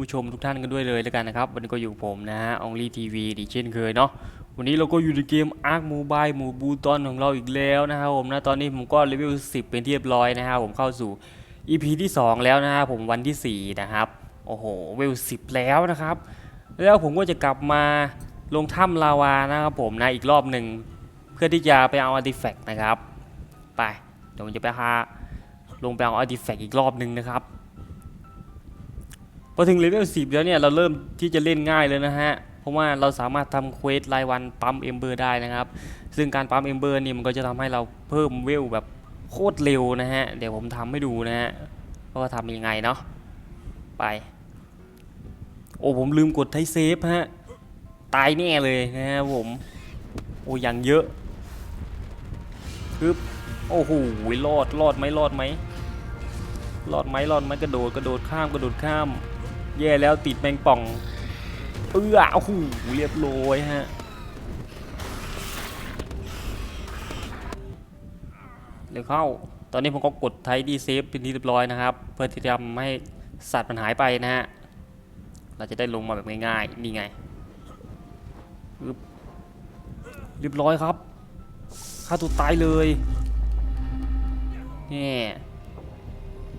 ผู้ชมทุกท่านกันด้วยเลยแล้วกันนะครับ วันนี้ก็อยู่ผมนะฮะ Only TV ดีเช่นเคยเนาะวันนี้เราก็อยู่ในเกม Ark Mobile หมู่บูตอนของเราอีกแล้วนะครับผมนะตอนนี้ผมก็เลเวล10 เป็นที่เรียบร้อยนะครับผมเข้าสู่ EP ที่ 2 แล้วนะครับผมวันที่ 4 นะครับ โอ้โหเวล10 แล้วนะครับ แล้วผมก็จะกลับมาลงถ้ำลาวานะครับผมนะอีกรอบหนึ่งเพื่อที่จะไปเอาอาร์ติแฟกต์นะครับ ไปเดี๋ยวผมจะไปหาลงไปเอาอาร์ติแฟกต์อีกรอบหนึ่งนะครับ อถึงเลเวล10 แล้วเนี่ยเราเริ่มที่จะเล่นง่ายเลยนะฮะ เพราะว่าเราสามารถทำเควสรายวันปั๊มเอมเบอร์ได้นะครับ ซึ่งการปั๊มเอมเบอร์นี่มันก็จะทำให้เราเพิ่มเวลแบบโคตรเร็วนะฮะ เดี๋ยวผมทำให้ดูนะฮะว่าทำยังไงเนาะไป โอ้ผมลืมกดไทเซฟฮะ ตายแน่เลยนะฮะผม โอ้ยังเยอะคือโอ้โหรอดรอดไหมรอดไหมรอดไหมรอดไหมกระโดดกระโดดข้ามกระโดดข้าม แย่แล้วติดแมงป่อง เอื้อโอ้โหเรียบร้อยฮะ เดี๋ยวเข้า ตอนนี้ผมก็กดไทดีเซฟเป็นที่เรียบร้อยนะครับ เพื่อที่จะทำให้สัตว์มันหายไปนะฮะ เราจะได้ลงมาแบบง่ายๆ นี่ไง เรียบร้อยครับฆ่าตัวตายเลยนี่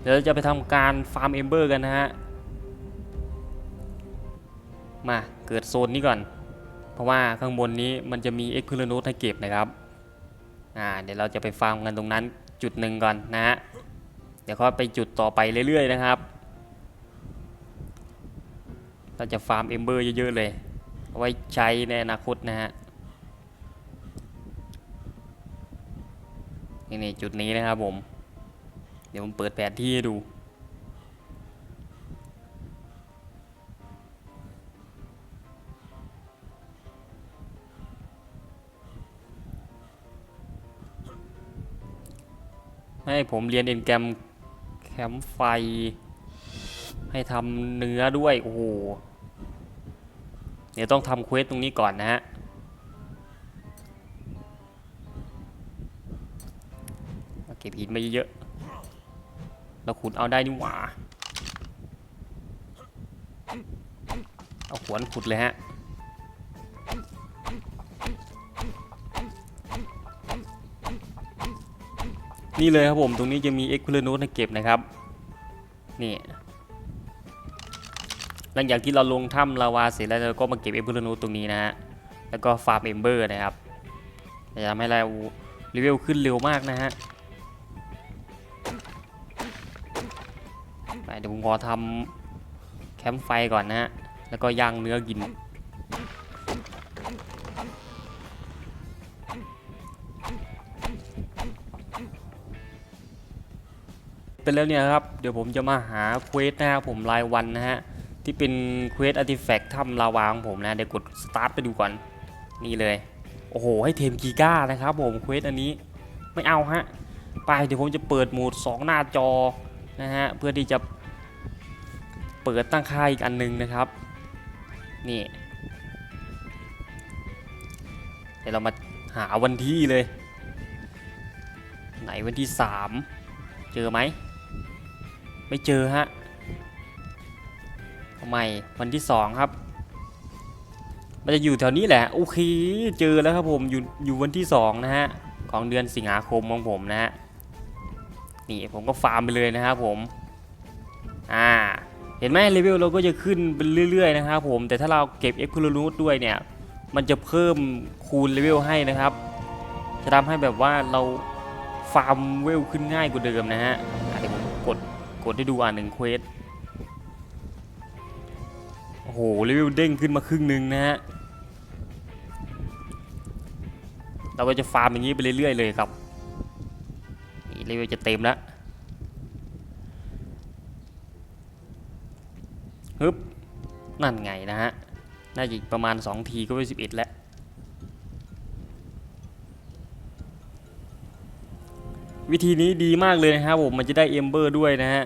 เดี๋ยวจะไปทำการฟาร์มเอมเบอร์กันนะฮะ มาเกิดโซนนี้ก่อน เพราะว่าข้างบนนี้มันจะมีเอ็กซ์คูลโนให้เก็บนะครับอ่าเดี๋ยวเราจะไปฟาร์มกันตรงนั้นจุดหนึ่งก่อนนะฮะเดี๋ยวก็ไปจุดต่อไปเรื่อยๆนะครับ เราจะฟาร์มเอมเบอร์เยอะๆเลยเอาไว้ใช้ในอนาคตนะฮะนี่นี่จุดนี้นะครับผม เดี๋ยวผมเปิดแผนที่ให้ดู ให้ผมเรียนเอ็นแกรมแคมไฟ ให้ทำเนื้อด้วย โอ้โห เดี๋ยวต้องทำเควสตรงนี้ก่อนนะฮะ เก็บหินมาเยอะๆเราขุดเอาได้นี่หว่า เอาขวานขุดเลยฮะ นี่เลยครับผมตรงนี้จะมีเอ็กซ์เพลโนให้เก็บนะครับนี่หลังจากที่เราลงถ้ำลาวาเสร็จแล้วเราก็มาเก็บเอ็กซ์เพลโนตรงนี้นะฮะแล้วก็ฟาร์มเอมเบอร์นะครับจะทำให้เราเลเวลขึ้นเร็วมากนะฮะไปเดี๋ยวผมขอทำแคมป์ไฟก่อนนะฮะแล้วก็ย่างเนื้อกิน เป็นแล้วเนี่ยครับ เดี๋ยวผมจะมาหาเควสนะครับผมรายวันนะฮะ ที่เป็นเควสอาร์ติแฟกต์ถ้ำลาวาของผมนะ เดี๋ยวกดสตาร์ทไปดูก่อน นี่เลย โอ้โห ให้เทมกีก้านะครับผมเควสอันนี้ไม่เอาฮะ ไปเดี๋ยวผมจะเปิดโหมด 2 หน้าจอนะฮะ เพื่อที่จะเปิดตั้งค่าอีกอันหนึงนะครับ นี่ เดี๋ยวเรามาหาวันที่เลย ไหนวันที่ 3 เจอไหม ไม่เจอฮะทำไมวันที่2ครับ มันจะอยู่แถวนี้แหละโอเคเจอแล้วครับผมอยู่อยู่วันที่2นะฮะของเดือนสิงหาคมของผมนะฮะนี่ผมก็ฟาร์มไปเลยนะครับผมอ่าเห็นไหมเลเวลเราก็จะขึ้นเป็นเรื่อยๆนะครับผมแต่ถ้าเราเก็บเอ็กซ์คูลูดด้วยเนี่ยมันจะเพิ่มคูณเลเวลให้นะครับ จะทำให้แบบว่าเราฟาร์มเวลขึ้นง่ายกว่าเดิมนะฮะ กดกดให้ดูอ่านหนึ่งเควสโอ้โหเลเวลเด้งขึ้นมาครึ่งหนึ่งนะฮะเราก็จะฟาร์มอย่างนี้ไปเรื่อยๆเลยครับนี่เลเวลจะเต็มแล้วฮึบนั่นไงนะฮะ น่าจะอีกประมาณ 2 ทีก็ไป11 แล้ว วิธีนี้ดีมากเลยนะครับผม มันจะได้เอมเบอร์ด้วยนะฮะ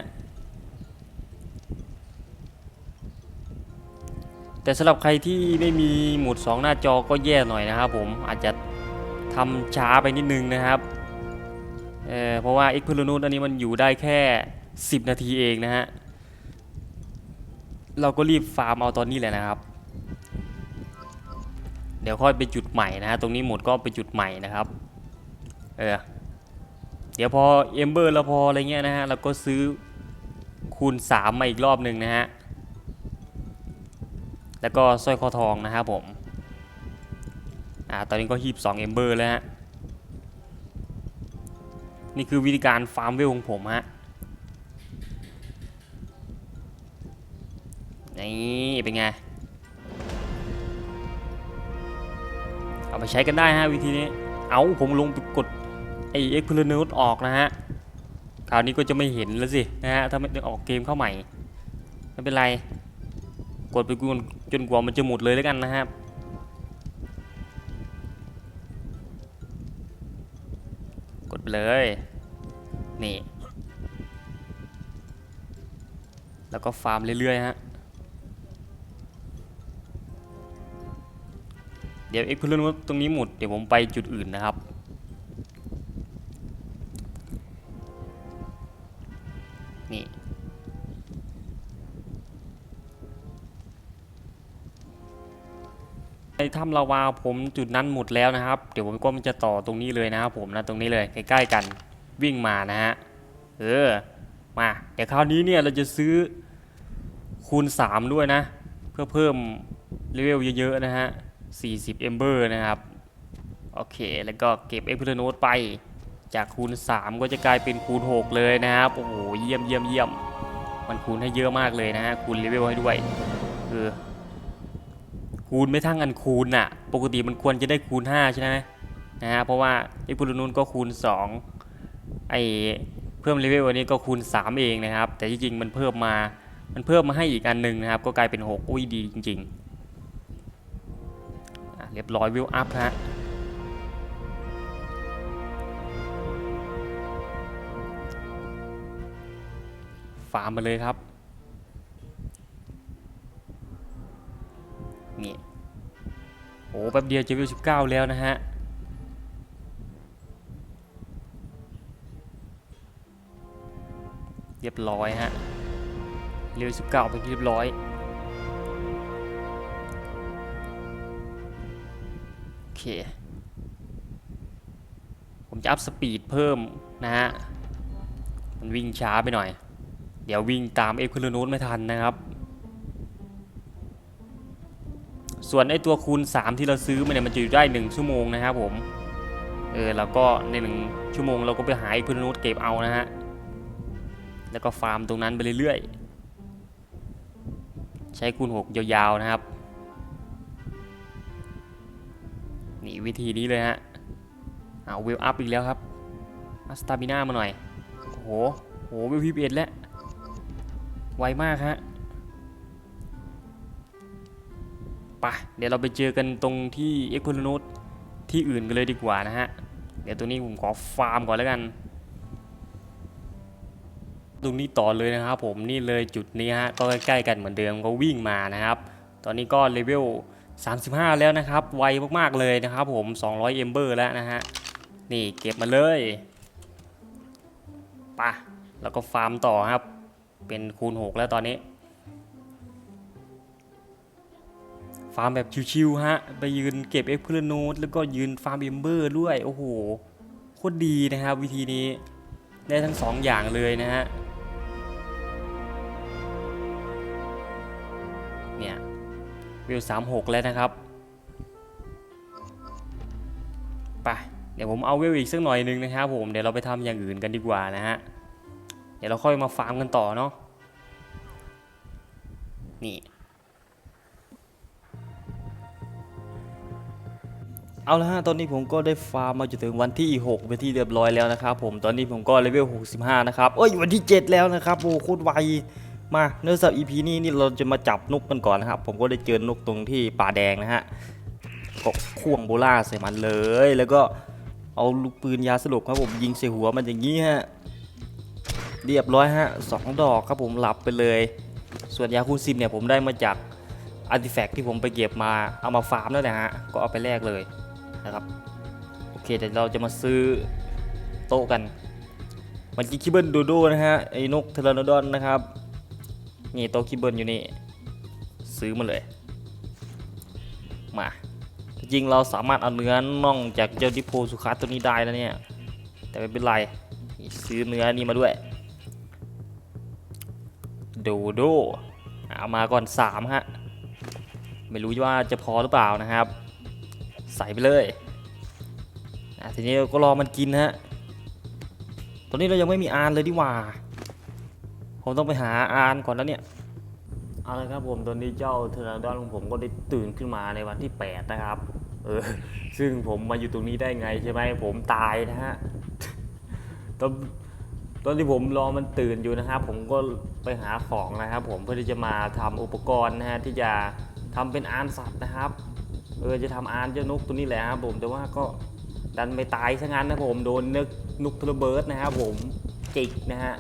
แต่สำหรับใครที่ไม่มีหมุด 2 หน้าจอก็แย่หน่อยนะครับผมอาจจะทำช้าไปนิดนึงนะครับเเพราะว่า x p e r i o n อันนี้มันอยู่ได้แค่ 10 นาทีเองนะฮะ เราก็รีบฟาร์มเอาตอนนี้เลยนะครับ เดี๋ยวค่อยไปจุดใหม่นะฮะ ตรงนี้หมดก็ไปจุดใหม่นะครับ เออ เดี๋ยวพอเอมเบอร์แล้วพออะไรเงี้ยนะฮะ เราก็ซื้อคูณ 3 มาอีกรอบหนึ่งนะฮะ แล้วก็สร้อยคอทองนะครับผมอ่าตอนนี้ก็ฮีบ2เอมเบอร์แล้วฮะนี่คือวิธีการฟาร์มเวลของผมฮะนี่เป็นไง เอาไปใช้กันได้ฮะวิธีนี้ เอาผมลงไปกดไอ้เอ็กซ์เพลนูตออกนะฮะ คราวนี้ก็จะไม่เห็นแล้วสินะฮะ ถ้าไม่ได้ออกเกมเข้าใหม่ ไม่เป็นไร กดไปกู จนกว่ามันจะหมดเลยแล้วกันนะครับกดไปเลย นี่ แล้วก็ฟาร์มเรื่อยๆฮะ เดี๋ยวเอ็กซ์เพลนตรงนี้หมด เดี๋ยวผมไปจุดอื่นนะครับ ในถ้ำลาวาผมจุดนั้นหมดแล้วนะครับ เดี๋ยวผมก็มันจะต่อตรงนี้เลยนะครับผมนะตรงนี้เลยใกล้ๆกันวิ่งมานะฮะเออมาเดี๋ยวคราวนี้เนี่ยเราจะซื้อคูณ 3 ด้วยนะ เพื่อเพิ่มเลเวลเยอะๆนะฮะ 40 เอมเบอร์นะครับ โอเค แล้วก็เก็บเอ็กซ์เพลโนตไป จากคูณ 3 ก็จะกลายเป็นคูณ 6 เลยนะครับ โอ้โห เยี่ยมเยี่ยมเยี่ยมมันคูณให้เยอะมากเลยนะฮะ คูณเลเวลให้ด้วยเออ คูณไม่ทั้งอันคูณน่ะ ปกติมันควรจะได้คูณ 5 ใช่ไหมนะฮะ เพราะว่าเอ็กซ์เพลโนก็คูณ 2 ไอ้เพิ่มเลเวลอันนี้ก็คูณ 3 เองนะครับ แต่ที่จริงมันเพิ่มมา มันเพิ่มมาให้อีกอันหนึ่งนะครับ ก็กลายเป็น 6 อุ้ยดีจริงๆ เรียบร้อยวิวอัพฮะฟาร์มมาเลยครับ อ้แป๊บเดียวจะวิว19แล้วนะฮะ เรียบร้อยฮะเร็ว19ไปที่เรียบร้อยโอเค ผมจะอัพสปีดเพิ่มนะฮะ มันวิ่งช้าไปหน่อย เดี๋ยววิ่งตามเอ็กซ์โนตไม่ทันนะครับ ส่วนไอตัวคูณ 3 ที่เราซื้อมาเนี่ยมันจะอยู่ได้ 1 ชั่วโมงนะครับผม เออแล้วก็ใน1ชั่วโมงเราก็ไปหาเอ็กซ์โนตเก็บเอานะฮะ แล้วก็ฟาร์มตรงนั้นไปเรื่อยๆ ใช้คูณ 6 ยาวๆนะครับ นี่วิธีนี้เลยฮะ เอาเวลอัพอีกแล้วครับอัสตาบิน่ามาหน่อยโอ้โหโหเวลพีเอ็ดแล้ว ไวมากฮะ ปะเดี๋ยวเราไปเจอกันตรงที่เอ็กโคโนตที่อื่นกันเลยดีกว่านะฮะ เดี๋ยวตัวนี้ผมขอฟาร์มก่อนแล้วกัน ตรงนี้ต่อเลยนะครับผมนี่เลยจุดนี้ฮะก็ใกล้ๆกันเหมือนเดิมก็วิ่งมานะครับ ตอนนี้ก็เลเวล35 แล้วนะครับ ไวมากๆเลยนะครับผม 200เอมเบอร์แล้วนะฮะ นี่เก็บมาเลยปะแล้วก็ฟาร์มต่อครับ เป็นคูณ 6 แล้วตอนนี้ ฟาร์มแบบชิวๆฮะ ไปยืนเก็บเอ็กเพลโนตแล้วก็ยืนฟาร์มเอมเบอร์ด้วย โอ้โห โคตรดีนะครับวิธีนี้ ได้ทั้งสองอย่างเลยนะฮะ เนี่ยวิวสามหกแล้วนะครับ ไป เดี๋ยวผมเอาเวลอีกสักหน่อยหนึงนะครับผม เดี๋ยวเราไปทำอย่างอื่นกันดีกว่านะฮะ เดี๋ยวเราค่อยมาฟาร์มกันต่อเนาะ นี่ เอาละฮะตอนนี้ผมก็ได้ฟาร์มมาจนถึงวันที่ 6 เป็นที่เรียบร้อยแล้วนะครับผมตอนนี้ผมก็เลเวล 65 นะครับเอ้ยวันที่ 7 แล้วนะครับโอ้โคตรไวมาเนื้อสับ EP นี้นี่เราจะมาจับนกกันก่อนนะครับ ผมก็ได้เจอนกตรงที่ป่าแดงนะฮะก็ควงโบล่าใส่มันเลย แล้วก็เอาลูกปืนยาสลบครับผมยิงใส่หัวมันอย่างนี้ฮะเรียบร้อยฮะสองดอกครับผมหลับไปเลย ส่วนยาคูณซิมเนี่ยผมได้มาจากอาร์ติแฟกที่ผมไปเก็บมาเอามาฟาร์มนั่นแหละฮะก็เอาไปแลกเลย นะครับ โอเคเดี๋ยวเราจะมาซื้อโต๊ะกัน มันกิคิเบิลโดโดนะฮะ ไอ้นกเทเลโนดอนนะครับ นี่โต๊ะคิเบิลอยู่นี่ ซื้อมาเลย มาจริงเราสามารถเอาเนื้อน่องจากเจ้าดิโพสุคัสตัวนี้ได้นะเนี่ย แต่ไม่เป็นไร ซื้อเนื้อนี่มาด้วยโดโดเอามาก่อนสามฮะ ไม่รู้ว่าจะพอหรือเปล่านะครับ ใส่ไปเลยอะทีนี้เราก็รอมันกินฮะ ตอนนี้เรายังไม่มีอานเลยดีกว่า ผมต้องไปหาอานก่อนแล้วเนี่ย เอาละครับผมตอนนี้เจ้าเทอร์นาดอนของผมก็ได้ตื่นขึ้นมาในวันที่ 8 นะครับ เออ ซึ่งผมมาอยู่ตรงนี้ได้ไงใช่ไหม ผมตายนะฮะ ตอนตอนที่ผมรอมันตื่นอยู่นะครับ ผมก็ไปหาของนะครับ ผมเพื่อที่จะมาทำอุปกรณ์นะฮะที่จะทำเป็นอานสัตว์นะครับ เออจะทำอานเจ้านกตัวนี้แหละครับผมแต่ว่าก็ดันไม่ตายซะงั้นนะผมโดนนึกนุกทรเบิร์ดนะครับผมจิกนะฮะ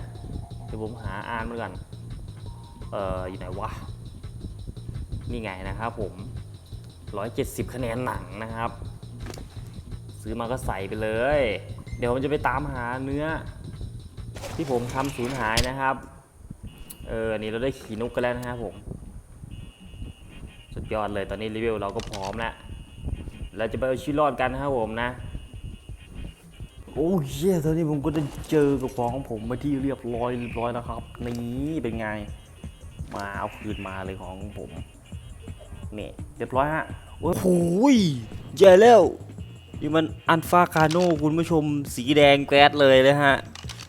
เดี๋ยวผมหาอานมาก่อนเอออยู่ไหนวะนี่ไงนะครับผม 170 คะแนนหนังนะครับ ซื้อมาก็ใส่ไปเลย เดี๋ยวผมจะไปตามหาเนื้อ ที่ผมทำสูญหายนะครับ เออนี่เราได้ขี่นกกันแล้วนะครับผม สุดยอดเลยตอนนี้รีวิวเราก็พร้อมแล้วเราจะไปเอาชีวิตรอดกันนะครับผมนะโอ้เชี่ยตอนนี้ผมก็ได้เจอกับของของผมมาที่เรียบร้อยเรียบร้อยแล้วครับ นี่เป็นไง มาเอาคืนมาเลยของผมเนี่ยเรียบร้อยฮะโอ้โหยใหญ่แล้วนี่มันอันฟาคาโน่คุณผู้ชมสีแดงแก๊สเลยเลยฮะ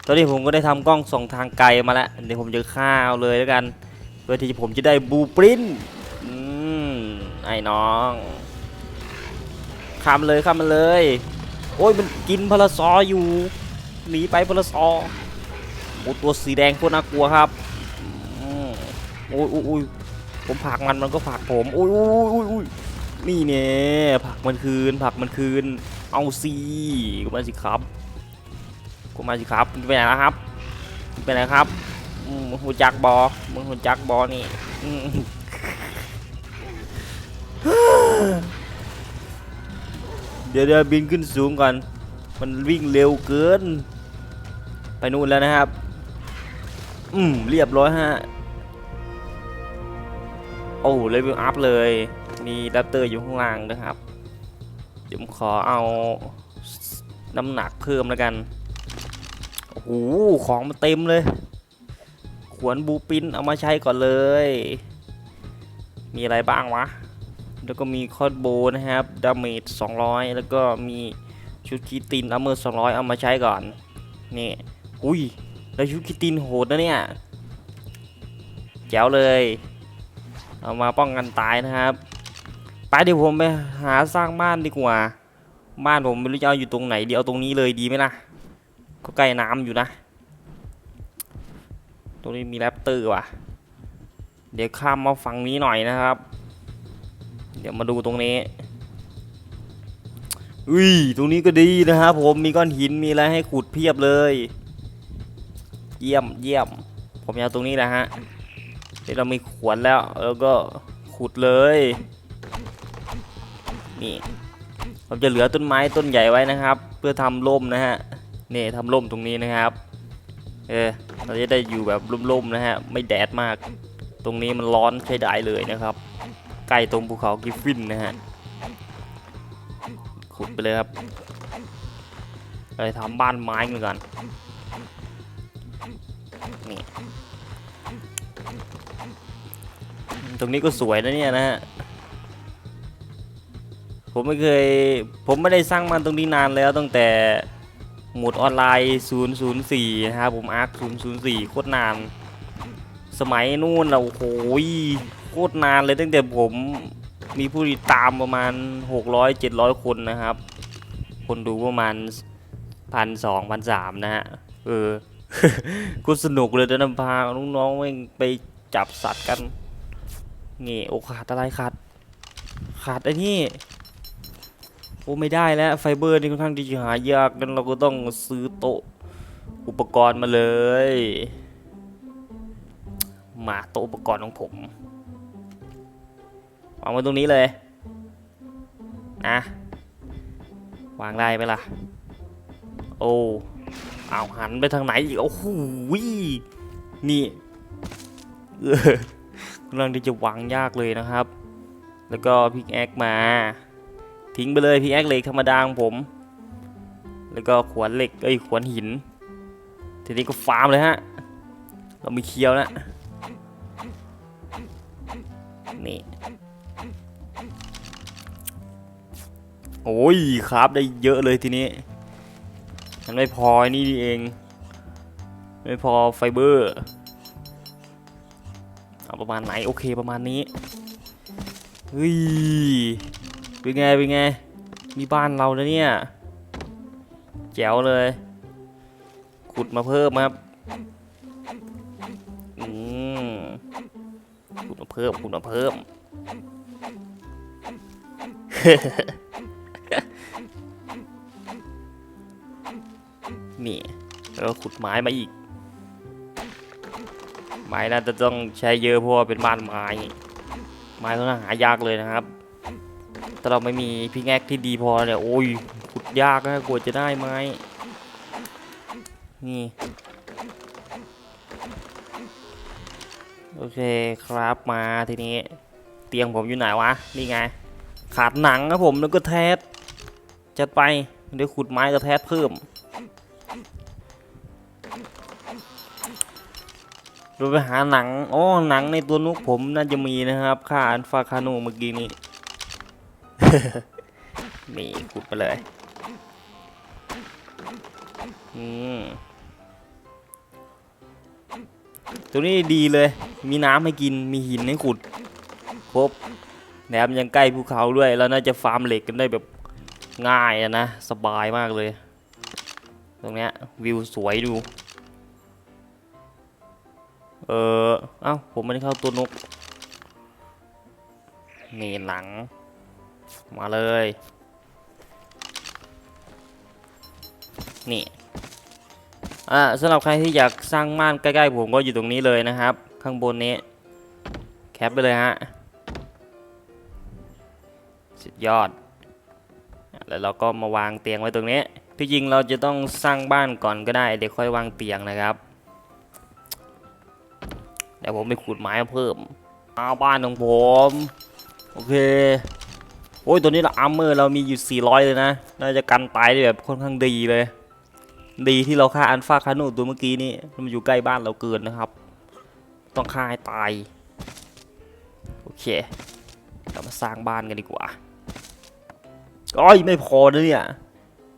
ตอนนี้ผมก็ได้ทำกล้องส่องทางไกลมาแล้วเดี๋ยวผมจะฆ่าเอาเลยแล้วกันเพื่อที่ผมจะได้บูปรินท์ ไอ้น้องข้ามเลยข้ามมาเลย โอ้ยมันกินพลาซออยู่หนีไปพลาซอโอ้ตัวสีแดงโคตรน่ากลัวครับโอ้ยโอ้ยโอ้ยผมผลักมันมันก็ผลักผมโอ้ยโอ้ยโอ้ยโอ้ยนี่เนี่ยผลักมันคืนผลักมันคืน เอาสิก็มาสิครับก็มาสิครับมึงไปไหนแล้วครับมึงไปไหนครับอืมมึงหูจักบอมึงหูจักบอนี่อื เดี๋ยวเดี๋ยวบินขึ้นสูงก่อน มันวิ่งเร็วเกิน ไปนู่นแล้วนะครับ อืมเรียบร้อยฮะ โอ้เลเวลอัพเลย มีดัตเตอร์อยู่ข้างล่างนะครับ เดี๋ยวผมขอเอาน้ำหนักเพิ่มแล้วกัน โอ้โห ของมันเต็มเลย ขวนบูปินเอามาใช้ก่อนเลย มีอะไรบ้างวะ แล้วก็มีคอดโบนะครับดาเมจ200 แล้วก็มีชุดคิตินอัมเมอร์200 เอามาใช้ก่อนนี่อุ้ยแล้วชุดคิตินโหดนะเนี่ยแจ๋วเลย เอามาป้องกันตายนะครับ ไปเดี๋ยวผมไปหาสร้างบ้านดีกว่า บ้านผมไม่รู้จะเอาอยู่ตรงไหนเดี๋ยวเอาตรงนี้เลยดีไหมล่ะ ก็ใกล้น้ำอยู่นะ ตรงนี้มีแรปเตอร์ว่ะ เดี๋ยวข้ามมาฝั่งนี้หน่อยนะครับ เดี๋ยวมาดูตรงนี้อุ้ยตรงนี้ก็ดีนะครับผมมีก้อนหินมีอะไรให้ขุดเพียบเลย เยี่ยมเยี่ยม ผมอยาตรงนี้แหละฮะเดี๋ยวเรามีขวดแล้ว แล้วก็ขุดเลยนี่ผมจะเหลือต้นไม้ต้นใหญ่ไว้นะครับ เพื่อทำร่มนะฮะนี่ทำร่มตรงนี้นะครับเออเราจะได้อยู่แบบร่มๆนะฮะไม่แดดมาก ตรงนี้มันร้อนใช้ได้เลยนะครับ ใกล้ตรงภูเขากิฟฟินนะฮะ ขุดไปเลยครับไปทำบ้านไม้กันก่อนนี่ตรงนี้ก็สวยนะเนี่ยนะฮะ ผมไม่เคย ผมไม่ได้สร้างมันตรงนี้นานแล้วตั้งแต่หมดออนไลน์ 004 นะครับผมอาร์ค004 โคตรนาน สมัยนู่นเราโอ้โหโค ตรนานเลยตั้งแต่ผมมีผู้ติดตามประมาณ 600 700 คนนะครับ คนดูประมาณพันสองพันสามนะฮะ เออก็สนุกเลยเดินำพาน้องๆไปจับสัตว์กันนี่โอ้ขาดอะไรขาดขาดไอ้นี่โอ้ไม่ได้แล้วไฟเบอร์นี่ค่อนข้างที่จะหายากงั้นเราก็ต้องซื้อโต๊ะอุปกรณ์มาเลย มาโต๊ะอุปกรณ์ของผม วางไว้ตรงนี้เลยนะวางได้ไหมล่ะ โอ้เอาหันไปทางไหนอีกโอ้โหนี่เออกำลังที่จะวางยากเลยนะครับ แล้วก็พิกแอคมา ทิ้งไปเลยพิกแอคเหล็กธรรมดาของผม แล้วก็ขวานเหล็กเอ้ยขวานหิน ทีนี้ก็ฟาร์มเลยฮะ เรามีเคียวแล้วนี่ โอ้ยครับได้เยอะเลยทีนี้มันไม่พอไอ้นี่เอง ไม่พอไฟเบอร์เอาประมาณไหนโอเคประมาณนี้เฮ้ยเป็นไงเป็นไงมีบ้านเราแล้วเนี่ยแจ๋วเลย ขุดมาเพิ่มครับอืมขุดมาเพิ่มขุดมาเพิ่ม แล้วก็ขุดไม้มาอีก ไม้น่าจะต้องใช้เยอะเพราะว่าเป็นบ้านไม้ ไม้ต้องหายากเลยนะครับ ถ้าเราไม่มีพิกแอคที่ดีพอเนี่ย โอ้ย ขุดยากนะกว่าจะได้ไม้ นี่ โอเคครับมาทีนี้ เตียงผมอยู่ไหนวะ นี่ไง ขาดหนังครับผมแล้วก็แทสจัดไป เดี๋ยวขุดไม้ก็แทสเพิ่ม เราไปหาหนังอ๋อหนังในตัวนุกผมน่าจะมีนะครับค่าอันฟาคาโนเมื่อกี้นี้มีขุดไปเลยอืมตัวนี้ดีเลย มีน้ำให้กิน มีหินให้ขุด ครบแถมยังใกล้ภูเขาด้วย แล้วน่าจะฟาร์มเหล็กกันได้แบบง่ายนะ สบายมากเลย ตรงเนี้ยวิวสวยดู เออเอ้า ผมไม่ได้เข้าตัวนกนี่หนัง มาเลย นี่ อ่าสำหรับใครที่อยากสร้างม่านใกล้ๆผมก็อยู่ตรงนี้เลยนะครับ ข้างบนนี้ แคปไปเลยฮะสุดยอด แล้วเราก็มาวางเตียงไว้ตรงนี้ที่จริงเราจะต้องสร้างบ้านก่อนก็ได้ เดี๋ยวค่อยวางเตียงนะครับ เดี๋ยวผมไปขุดไม้มาเพิ่มเอาบ้านของผม โอเค โอ้ยตัวนี้เราอัมเมอร์เรามีอยู่ 400 เลยนะ น่าจะกันตายได้แบบค่อนข้างดีเลย ดีที่เราฆ่าอันฟาคาโนตัวเมื่อกี้นี้มันอยู่ใกล้บ้านเราเกินนะครับ ต้องฆ่าให้ตาย โอเค เรามาสร้างบ้านกันดีกว่าอ้อยไม่พอนะเนี่ย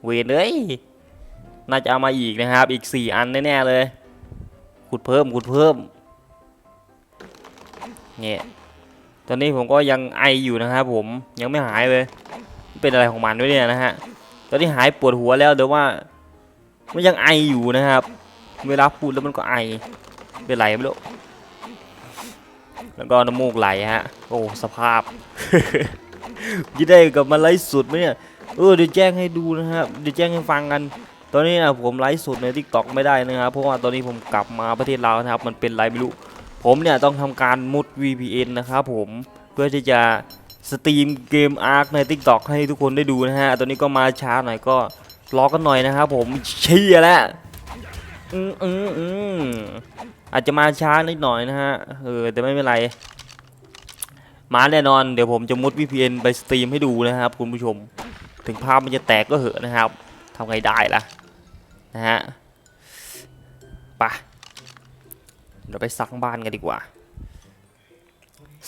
เวนเลย น่าจะเอามาอีกนะครับ อีก 4 อันแน่ๆเลย ขุดเพิ่มขุดเพิ่ม เนี่ยตอนนี้ผมก็ยังไออยู่นะครับผมยังไม่หายเลยเป็นอะไรของมันด้วยเนี่ยนะฮะตอนนี้หายปวดหัวแล้วแต่ว่ามันยังไออยู่นะครับ เวลาพูดแล้วมันก็ไอเป็นไรไม่รู้แล้วก็น้ำมูกไหลฮะ โอ้สภาพยี่ได้กลับมาไลฟ์สดไหมเนี่ยเออเดี๋ยวแจ้งให้ดูนะครับเดี๋ยวแจ้งให้ฟังกัน ตอนนี้นะผมไลฟ์สดใน t ิ k t o k ไม่ได้นะครับ เพราะว่าตอนนี้ผมกลับมาประเทศลาวนะครับ มันเป็นไรไม่รู้ ผมเนี่ยต้องทำการมุด VPN นะครับผมเพื่อที่จะสตรีมเกม Ark ใน TikTok ให้ทุกคนได้ดูนะฮะ ตอนนี้ก็มาช้าหน่อยก็รอกันหน่อยนะครับผมเชียร์แล้วอืมอืมอืมอาจจะมาช้านิดหน่อยนะฮะ เออ แต่ไม่เป็นไร มาแน่นอน เดี๋ยวผมจะมุด VPN ไปสตรีมให้ดูนะครับคุณผู้ชม ถึงภาพมันจะแตกก็เหอะนะครับทำไงได้ล่ะ นะฮะ ไป เดี๋ยวไปสร้างบ้านกันดีกว่า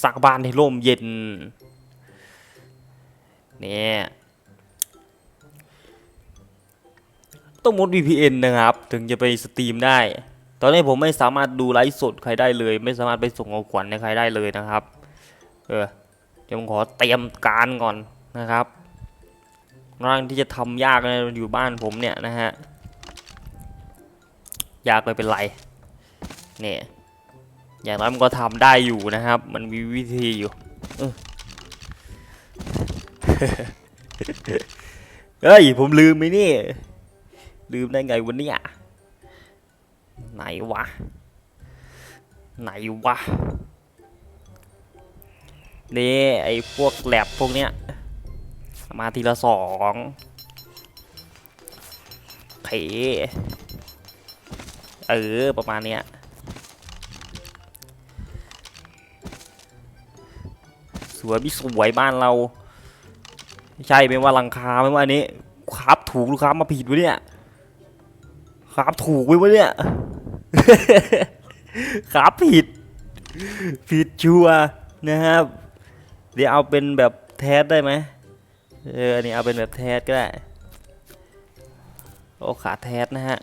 สร้างบ้านให้ร่มเย็น เนี่ยต้องมุด VPN นะครับ ถึงจะไปสตรีมได้ ตอนนี้ผมไม่สามารถดูไลฟ์สดใครได้เลย ไม่สามารถไปส่งของขวัญให้ใครได้เลยนะครับ เออ เดี๋ยวผมขอเตรียมการก่อนนะครับร่างที่จะทำยากนะอยู่บ้านผมเนี่ยนะฮะ ยากไม่เป็นไร เนี่ยอย่างน้อยมันก็ทำได้อยู่นะครับ มันมีวิธีอยู่เออเฮ้ย ผมลืมไหมนี่ ลืมได้ไงวันนี้ไหนวะ ไหนวะ นี่ไอ้พวกแลบพวกเนี้ย มาทีละสองเผเออ ประมาณเนี้ย สวยไม่สวยบ้านเรา ใช่ไหมว่าหลังคาไหมว่าอันนี้ครับถูกลูกค้ามาผิดวะเนี่ยครับถูกไว้วะเนี่ยครับผิด ผิดชัวนะครับ เดี๋ยวเอาเป็นแบบแทสได้ไหมเอออันนี้เอาเป็นแบบแทสก็ได้ โอ้ขาแทสนะฮะ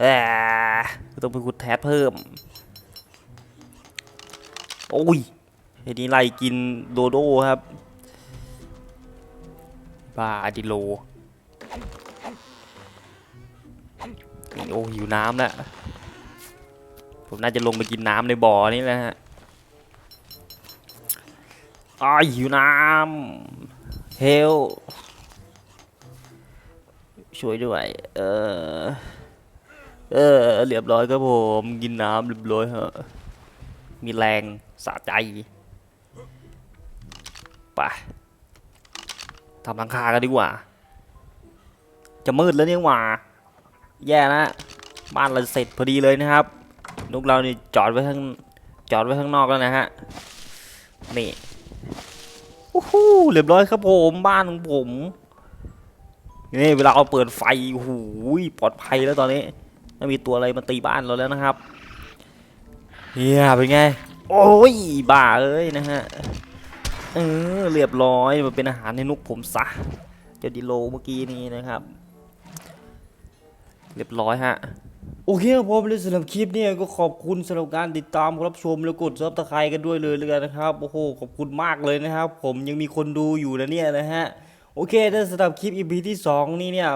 แอ่ต้องไปขุดแทสเพิ่ม โอ้ย ไอ้นี่ไล่กินโดโดครับ บ้าอดิโลโอ้หิวน้ำแล้วผมน่าจะลงไปกินน้ำในบ่อนี่แหละฮะอ้าหิวน้ำเฮลช่วยด้วย เออ เออ เรียบร้อยครับผม กินน้ำเรียบร้อยฮะ มีแรงสะใจ ปทำหลังคากันดีกว่า จะมืดแล้วเนี่ยหว่า แย่นะ บ้านเราเสร็จพอดีเลยนะครับนุกเรานี่จอดไว้ข้างจอดไว้ข้างนอกแล้วนะฮะ นี่โอ้โหเรียบร้อยครับผมบ้านของผมนี่เวลาเอาเปิดไฟโอ้โหปลอดภัยแล้วตอนนี้ไม่มีตัวอะไรมาตีบ้านเราแล้วนะครับเฮียเป็นไง โอ้ยบ้าเอ้ยนะฮะ เออเรียบร้อยมันเป็นอาหารในนุกผมซะเจ้าดิโลเมื่อกี้นี้นะครับ เรียบร้อยฮะโอเคครับผมในสำหรับคลิปนี่ก็ขอบคุณสำหรับการติดตามรับชมแล้วกดซับสไครต์กันด้วยเลยเลยกันนะครับโอ้โหขอบคุณมากเลยนะครับ ผมยังมีคนดูอยู่นะเนี่ยนะฮะโอเคถ้าสำหรับคลิป EP ที่ 2 นี่เนี่ย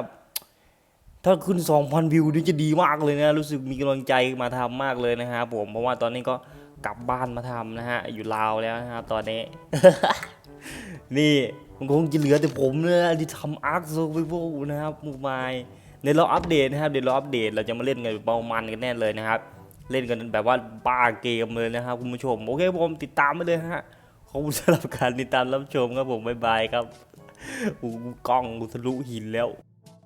ถ้าขึ้น 2,000 วิวนี่จะดีมากเลยนะ รู้สึกมีกำลังใจมาทำมากเลยนะครับผมเพราะว่าตอนนี้ก็ กลับบ้านมาทำนะฮะ อยู่ลาวแล้วนะครับตอนนี้ นี่มันคงจะเหลือแต่ผมเนะที่ทำอาร์คโซวิโวนะครับมูมายในเราอัปเดตนะครับเดี๋ยวเราอัปเดตเราจะมาเล่นกันแบบเบามันกันแน่เลยนะครับ เล่นกันแบบว่าบ้าเกมเลยนะครับคุณผู้ชมโอเคผมติดตามไปเลยฮะขอบคุณสำหรับการติดตามรับชมครับผมบ๊ายบายครับโอ้กล้องทะลุหินแล้ว